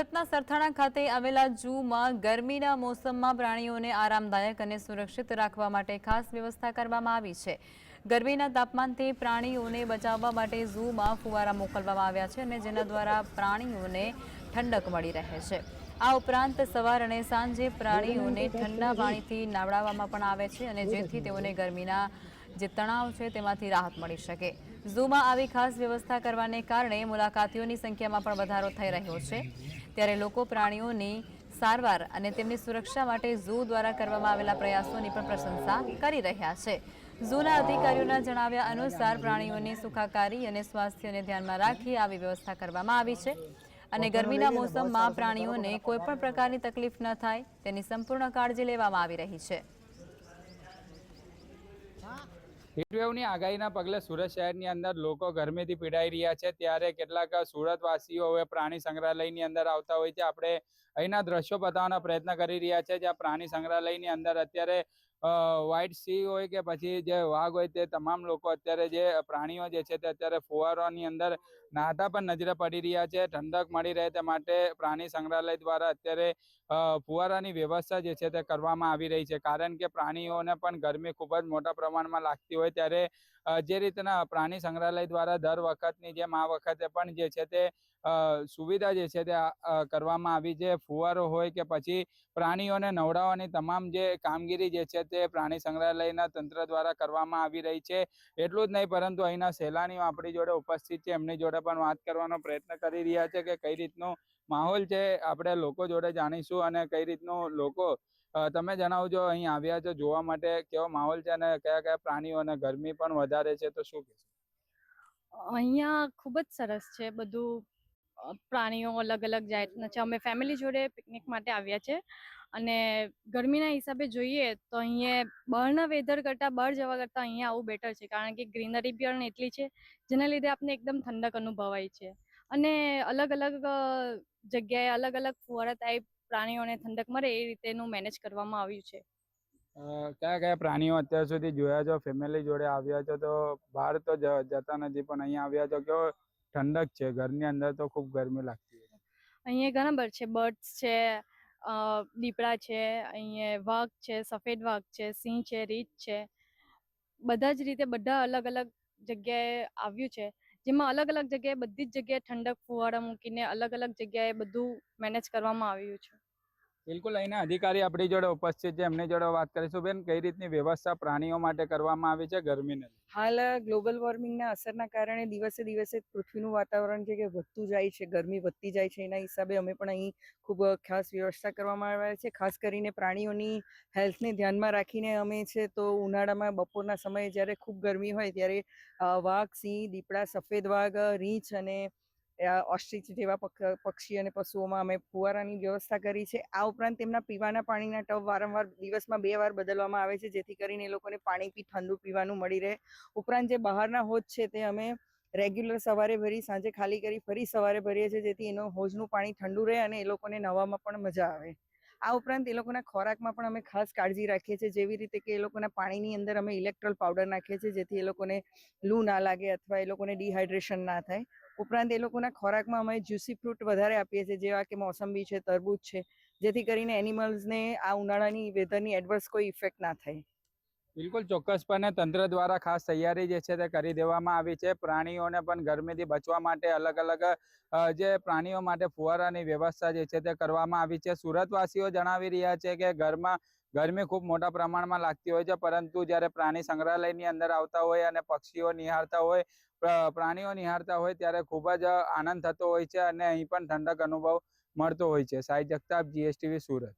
સુરતના સરથાણા ખાતે આવેલા ઝૂમાં ગરમીના મોસમમાં પ્રાણીઓને આરામદાયક અને સુરક્ષિત રાખવા માટે ખાસ વ્યવસ્થા કરવામાં આવી છે. ગરમીના તાપમાનથી પ્રાણીઓને બચાવવા માટે ઝૂમાં ફુવારા મોકલવામાં આવ્યા છે અને જેના દ્વારા પ્રાણીઓને ઠંડક મળી રહે છે. આ ઉપરાંત સવાર અને સાંજે પ્રાણીઓને ઠંડા પાણીથી નાવડાવવામાં પણ આવે છે અને જેથી તેઓને ગરમીના જે તણાવ છે તેમાંથી રાહત મળી શકે. ઝૂમાં આવી ખાસ વ્યવસ્થા કરવાને કારણે મુલાકાતીઓની સંખ્યામાં પણ વધારો થઈ રહ્યો છે. ત્યારે લોકો પ્રાણીઓની સારવાર અને તેમની સુરક્ષા માટે ઝૂ દ્વારા કરવામાં આવેલા પ્રયાસોની પણ પ્રશંસા કરી રહ્યા છે. ઝૂના અધિકારીઓના જણાવ્યા અનુસાર પ્રાણીઓની સુખાકારી અને સ્વાસ્થ્યને ધ્યાનમાં રાખી આવી વ્યવસ્થા કરવામાં આવી છે અને ગરમીના મોસમમાં પ્રાણીઓને કોઈપણ પ્રકારની તકલીફ ન થાય તેની સંપૂર્ણ કાળજી લેવામાં આવી રહી છે. હીટવેવની આગાહીના પગલે સુરત શહેરની અંદર લોકો ગરમીથી પીડાઈ રહ્યા છે. ત્યારે કેટલાક સુરતવાસીઓ હવે પ્રાણી સંગ્રહાલયની અંદર આવતા હોય છે. આપણે અહીંના દ્રશ્યો બતાવવાનો પ્રયત્ન કરી રહ્યા છે. જ્યાં પ્રાણી સંગ્રહાલયની અંદર અત્યારે વ્હાઇટ સી હોય કે પછી જે વાઘ હોય તે તમામ લોકો અત્યારે જે પ્રાણીઓ જે છે તે અત્યારે ફુવારોની અંદર નાહતા પણ નજરે પડી રહ્યા છે. ઠંડક મળી રહે તે માટે પ્રાણી સંગ્રહાલય દ્વારા અત્યારે ફુવારાની વ્યવસ્થા જે છે તે કરવામાં આવી રહી છે. કારણ કે પ્રાણીઓને પણ ગરમી ખૂબ જ મોટા પ્રમાણમાં લાગતી હોય ત્યારે જે રીતના પ્રાણી સંગ્રહાલય દ્વારા દર વખતની જેમ આ વખતે પણ જે છે તે સુવિધા જે છે તે કરવામાં આવી છે. ફુવારો હોય કે પછી પ્રાણીઓને નવડાવવાની તમામ જે કામગીરી જે છે તે પ્રાણી સંગ્રહાલયના તંત્ર દ્વારા કરવામાં આવી રહી છે. એટલું જ નહીં, પરંતુ અહીંના સહેલાણીઓ આપણી જોડે ઉપસ્થિત છે. એમની જોડે પણ વાત કરવાનો પ્રયત્ન કરી રહ્યા છે કે કઈ રીતનો માહોલ છે આપણે લોકો જોડે જાણીશું અને કઈ રીતનું લોકો તમે જણાવજો, અહીં આવ્યા છો જોવા માટે કેવો માહોલ છે અને કયા કયા પ્રાણીઓ અને ગરમી પણ વધારે છે તો શું કહેશો? અહીંયા ખૂબ જ સરસ છે. બધું પ્રાણીઓ અલગ અલગ જાતના છે. અમે ફેમિલી જોડે પિકનિક માટે આવ્યા છે. અને ગરમીના હિસાબે જોઈએ તો અહીંયા બહારના વેધર કરતાં બહાર જવા કરતાં અહીંયા આવું બેટર છે. કારણ કે ગ્રીનરી પણ એટલી છે, જેના લીધે આપને એકદમ ઠંડક અનુભવાય છે. અને અલગ અલગ જગ્યાએ અલગ અલગ ફુવારા ટાઈપ પ્રાણીઓને ઠંડક મળે એ રીતેનું મેનેજ કરવામાં આવ્યું છે. કયા કયા પ્રાણીઓ અત્યાર સુધી જોયા છો? ફેમિલી જોડે આવ્યા છો તો બહાર તો જતા નથી પણ અહીંયા આવ્યા છો. કેવો ઠંડક છે, ઘરની અંદર તો ખૂબ ગરમી લાગતી હોય અહીંયા ઘણા બધા છે, બર્ડ્સ છે દીપડા છે, અહીંયા વાઘ છે, સફેદ વાઘ છે, સિંહ છે રીંછ છે. બધા જ રીતે બધા અલગ અલગ જગ્યાએ આવ્યું છે. જેમાં અલગ અલગ જગ્યાએ બધી જ જગ્યાએ ઠંડક ફુવારા મૂકીને અલગ અલગ જગ્યાએ બધું મેનેજ કરવામાં આવ્યું છે. બિલકુલ, અહીંના અધિકારી આપણી જોડે ઉપસ્થિત છે. એમની જોડે વાત કરીશું બેન, કઈ રીતની વ્યવસ્થા પ્રાણીઓ માટે કરવામાં આવી છે ગરમીને હાલ ગ્લોબલ વોર્મિંગના અસરના કારણે દિવસે દિવસે પૃથ્વીનું વાતાવરણ છે કે વધતું જાય છે, ગરમી વધતી જાય છે, એના હિસાબે અમે પણ અહીં ખૂબ ખાસ વ્યવસ્થા કરવામાં આવે છે. ખાસ કરીને પ્રાણીઓની હેલ્થને ધ્યાનમાં રાખીને અમે છે તો ઉનાળામાં બપોરના સમયે જ્યારે ખૂબ ગરમી હોય ત્યારે વાઘ, સિંહ, દીપડા, સફેદ વાઘ રીંછ અને ઓસ્ટ્રીચ જેવા પક- પક્ષી અને પશુઓમાં અમે ફુવારાની વ્યવસ્થા કરી છે. આ ઉપરાંત તેમના પીવાના પાણીના ટબ વારંવાર દિવસમાં બે વાર બદલવામાં આવે છે, જેથી કરીને એ લોકોને પાણી પી ઠંડુ પીવાનું મળી રહે. ઉપરાંત જે બહારના હોજ છે તે અમે રેગ્યુલર સવારે ભરી, સાંજે ખાલી કરી ફરી સવારે ભરીએ છીએ, જેથી એનો હોજનું પાણી ઠંડુ રહે અને એ લોકોને નવામાં પણ મજા આવે. આ ઉપરાંત એ લોકોના ખોરાકમાં પણ અમે ખાસ કાળજી રાખીએ છીએ, જેવી રીતે કે એ લોકોના પાણીની અંદર અમે ઇલેક્ટ્રોલ પાવડર નાખીએ છીએ, જેથી એ લોકોને લૂ ના લાગે અથવા એ લોકોને ડિહાઇડ્રેશન ના થાય. ઉપરાંત એ લોકોના ખોરાકમાં અમે જ્યુસી ફ્રૂટ વધારે આપીએ છીએ, જેવા કે મોસંબી છે, તરબૂચ છે, જેથી કરીને એનિમલ્સને આ ઉનાળાની વેધરની એડવર્સ કોઈ ઇફેક્ટ ના થાય. બિલકુલ, ચોક્કસપણે તંત્ર દ્વારા ખાસ તૈયારી જે છે તે કરી દેવામાં આવી છે. પ્રાણીઓને પણ ગરમીથી બચવા માટે અલગ અલગ જે પ્રાણીઓ માટે ફુવારાની વ્યવસ્થા જે છે તે કરવામાં આવી છે. સુરતવાસીઓ જણાવી રહ્યા છે કે ઘરમાં ગરમી ખૂબ મોટા પ્રમાણમાં લાગતી હોય છે, પરંતુ જ્યારે પ્રાણી સંગ્રહાલયની અંદર આવતા હોય અને પક્ષીઓ નિહાળતા હોય પ્રાણીઓ નિહાળતા હોય ત્યારે ખૂબ જ આનંદ થતો હોય છે અને અહીં પણ ઠંડક અનુભવ મળતો હોય છે. સાઈ જગતાપ, જીએસટીવી, સુરત.